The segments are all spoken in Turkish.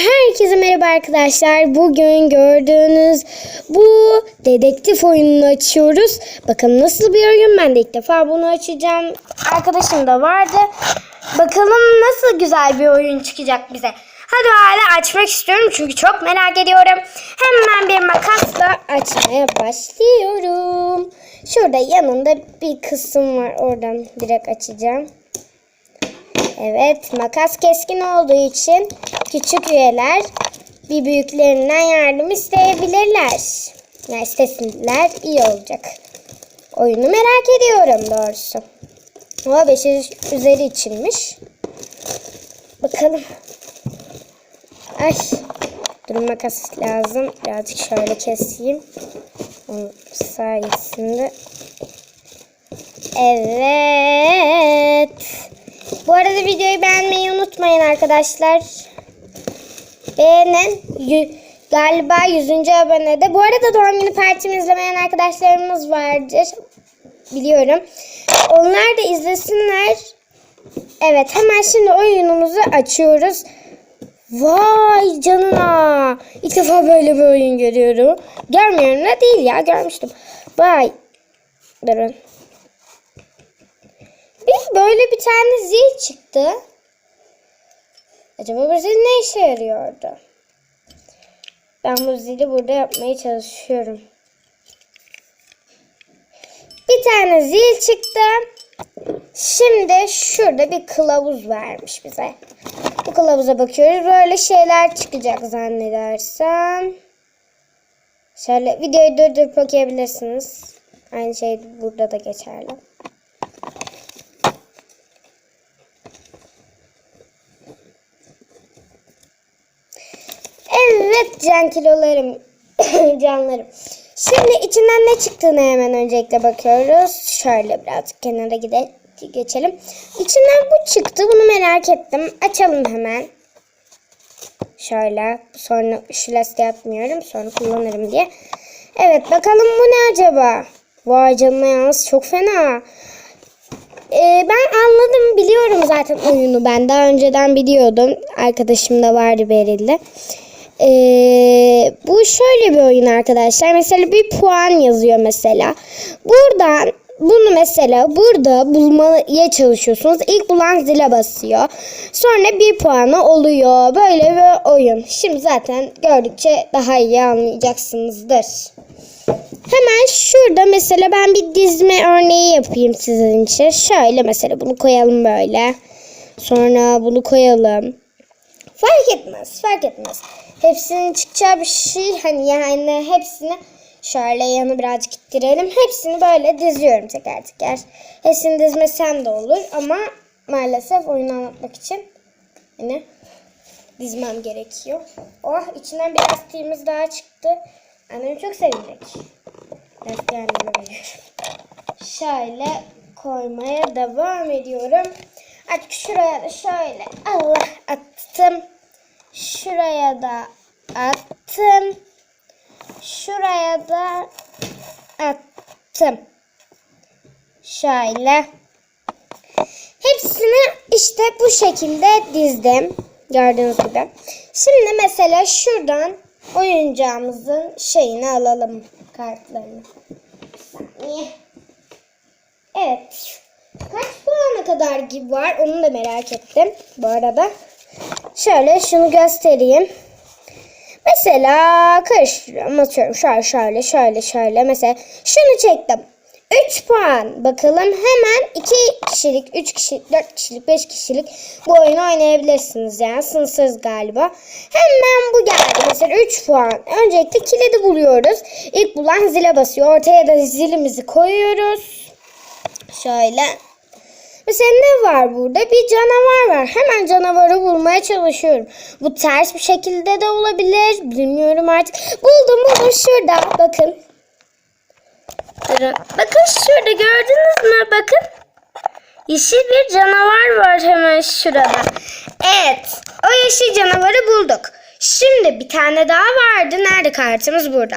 Herkese merhaba arkadaşlar. Bugün gördüğünüz bu dedektif oyununu açıyoruz. Bakın nasıl bir oyun. Ben de ilk defa bunu açacağım. Arkadaşım da vardı. Bakalım nasıl güzel bir oyun çıkacak bize. Hadi hala açmak istiyorum çünkü çok merak ediyorum. Hemen bir makasla açmaya başlıyorum. Şurada yanında bir kısım var. Oradan direkt açacağım. Evet, makas keskin olduğu için küçük üyeler bir büyüklerinden yardım isteyebilirler. Yani istesinler iyi olacak. Oyunu merak ediyorum doğrusu. Ama 5 üzeri içinmiş. Bakalım. Ay. Durun makas lazım. Birazcık şöyle keseyim. Onun sayesinde. Evet. Bu arada videoyu beğenmeyi unutmayın arkadaşlar. Beğenin. Galiba 100. abonede. Bu arada doğum günü partimi izlemeyen arkadaşlarımız vardır. Biliyorum. Onlar da izlesinler. Evet hemen şimdi oyunumuzu açıyoruz. Vay canına. İlk defa böyle bir oyun görüyorum. Görmüyorum da değil ya görmüştüm. Vay. Durun. Bir böyle bir tane zil çıktı. Acaba bu zil ne işe yarıyordu? Ben bu zili burada yapmaya çalışıyorum. Bir tane zil çıktı. Şimdi şurada bir kılavuz vermiş bize. Bu kılavuza bakıyoruz. Böyle şeyler çıkacak zannedersem. Şöyle videoyu durdurup okuyabilirsiniz. Aynı şey burada da geçerli. Evet can kilolarım, canlarım. Şimdi içinden ne çıktığını hemen öncelikle bakıyoruz. Şöyle birazcık kenara gidelim, geçelim. İçinden bu çıktı. Bunu merak ettim. Açalım hemen. Şöyle. Sonra şu lastiği yapmıyorum. Sonra kullanırım diye. Evet bakalım bu ne acaba? Vay canına yalnız çok fena. Ee, ben anladım biliyorum zaten oyunu ben daha önceden biliyordum arkadaşım da vardı Beril'de. Ee, bu şöyle bir oyun arkadaşlar mesela bir puan yazıyor mesela buradan bunu mesela burada bulmaya çalışıyorsunuz ilk bulan zile basıyor sonra bir puanı oluyor böyle bir oyun şimdi zaten gördükçe daha iyi anlayacaksınızdır. Hemen şurada mesela ben bir dizme örneği yapayım sizin için. Şöyle mesela bunu koyalım böyle. Sonra bunu koyalım. Fark etmez, fark etmez. Hepsinin çıkacağı bir şey hani yani hepsini şöyle yanı birazcık ittirelim. Hepsini böyle diziyorum teker teker. Hepsini dizmesem de olur ama maalesef oyunu anlatmak için hani dizmem gerekiyor. Oh içinden bir lastiğimiz daha çıktı. Annem çok sevinecek. Lastiği anneme veriyorum. Şöyle koymaya devam ediyorum. Artık şuraya da şöyle Allah attım. Şuraya da attım. Şuraya da attım. Şöyle. Hepsini işte bu şekilde dizdim. Gördüğünüz gibi. Şimdi mesela şuradan oyuncağımızın şeyini alalım. Kartlarını. Bir saniye. Evet. Kaç gibi var onu da merak ettim bu arada. Şöyle şunu göstereyim. Mesela karıştırıyorum atıyorum şöyle şöyle şöyle şöyle mesela şunu çektim. 3 puan. Bakalım hemen 2 kişilik, 3 kişilik, 4 kişilik, 5 kişilik bu oyunu oynayabilirsiniz. Yani sınırsız galiba. Hemen bu geldi. Mesela 3 puan. Öncelikle kilidi buluyoruz. İlk bulan zile basıyor. Ortaya da zilimizi koyuyoruz. Şöyle. Mesela ne var burada? Bir canavar var. Hemen canavarı bulmaya çalışıyorum. Bu ters bir şekilde de olabilir. Bilmiyorum artık. Buldum buldum şurada. Bakın. Bakın şurada gördünüz mü? Bakın. Yeşil bir canavar var hemen şurada. Evet. O yeşil canavarı bulduk. Şimdi bir tane daha vardı. Nerede kartımız burada.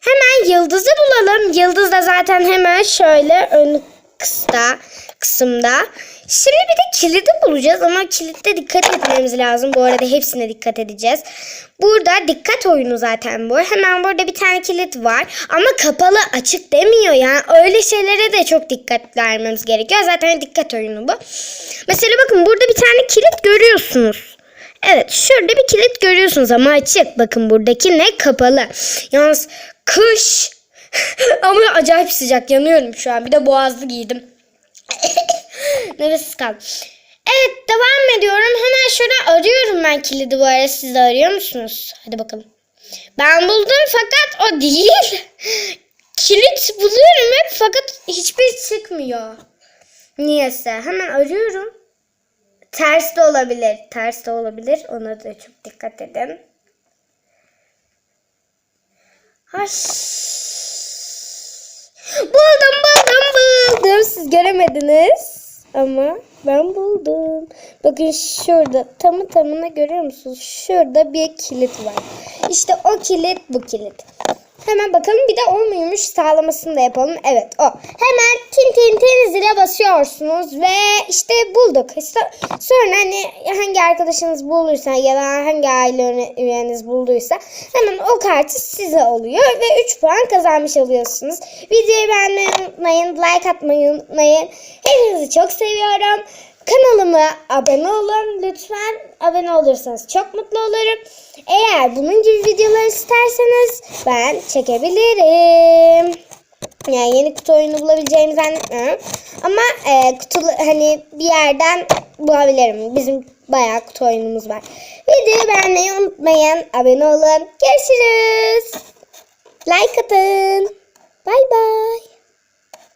Hemen yıldızı bulalım. Yıldız da zaten hemen şöyle ön kısta. Kısımda. Şimdi bir de kilidi bulacağız ama kilitte dikkat etmemiz lazım. Bu arada hepsine dikkat edeceğiz. Burada dikkat oyunu zaten bu. Hemen burada bir tane kilit var. Ama kapalı açık demiyor yani. Öyle şeylere de çok dikkat vermemiz gerekiyor. Zaten dikkat oyunu bu. Mesela bakın burada bir tane kilit görüyorsunuz. Evet şurada bir kilit görüyorsunuz ama açık. Bakın buradaki ne kapalı. Yalnız kış ama acayip sıcak yanıyorum şu an. Bir de boğazlı giydim. Nefessiz kaldım. Evet devam ediyorum. Hemen şöyle arıyorum ben kilidi bu arada. Siz de arıyor musunuz? Hadi bakalım. Ben buldum fakat o değil. Kilit buluyorum hep fakat hiçbir çıkmıyor. Niyeyse. Hemen arıyorum. Ters de olabilir. Ters de olabilir. Ona da çok dikkat edin. Ay. Buldum buldum buldum. Siz göremediniz. Ama ben buldum. Bakın şurada tamı tamına görüyor musunuz? Şurada bir kilit var. İşte o kilit bu kilit. Hemen bakalım bir de o sağlamasını da yapalım. Evet o. Hemen tin tin tin zile basıyorsunuz ve işte bulduk. Sonra hani hangi arkadaşınız bulduysa ya da hangi aile üyeniz bulduysa hemen o kartı size oluyor ve 3 puan kazanmış oluyorsunuz. Videoyu beğenmeyi unutmayın, like atmayı unutmayın. Hepinizi çok seviyorum. Kanalıma abone olun lütfen. Abone olursanız çok mutlu olurum. Eğer bunun gibi videolar isterseniz ben çekebilirim. Yani yeni kutu oyunu bulabileceğimi zannetmiyorum. Ama e, kutu hani bir yerden bulabilirim. Bizim bayağı kutu oyunumuz var. Videoyu beğenmeyi unutmayın. Abone olun. Görüşürüz. Like atın. Bay bay.